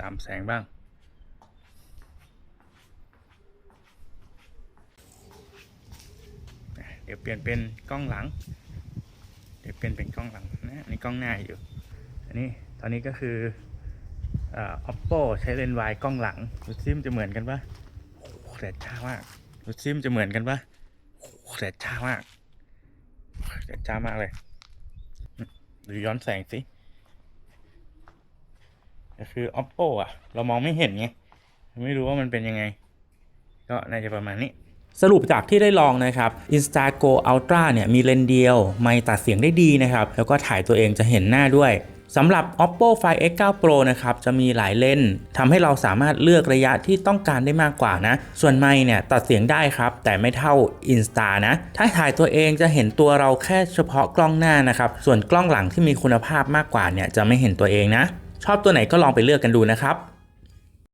ตามแสงบ้าง เดี๋ยวเปลี่ยนเป็นกล้องหลัง เดี๋ยวเปลี่ยนเป็นกล้องหลังนะอันนี่กล้องหน้าอยู่ อันนี้ตอนนี้ก็คืออ oppo ใช้เลนส์วายกล้องหลังดูซิมจะเหมือนกันปะโอ้แดดจ้ามากดูซิมจะเหมือนกันปะโอ้แดดจ้ามากแดดจ้ามากเลยดูย้อนแสงสิ ก็คือ oppo อะ เรามองไม่เห็นไงไม่รู้ว่ามันเป็นยังไง ก็น่าจะประมาณนี้สรุปจากที่ได้ลองนะครับ Instago Ultra เนี่ยมีเลนส์เดียว ไม่ตัดเสียงได้ดีนะครับ แล้วก็ถ่ายตัวเองจะเห็นหน้าด้วยสำหรับ Oppo Find X9 Pro นะครับจะมีหลายเลนส์ทำให้เราสามารถเลือกระยะที่ต้องการได้มากกว่านะ ส่วนไม่เนี่ยตัดเสียงได้ครับ แต่ไม่เท่า Insta นะ ถ้าถ่ายตัวเองจะเห็นตัวเราแค่เฉพาะกล้องหน้านะครับ ส่วนกล้องหลังที่มีคุณภาพมากกว่าเนี่ยจะไม่เห็นตัวเองนะ ชอบตัวไหนก็ลองไปเลือกกันดูนะครับ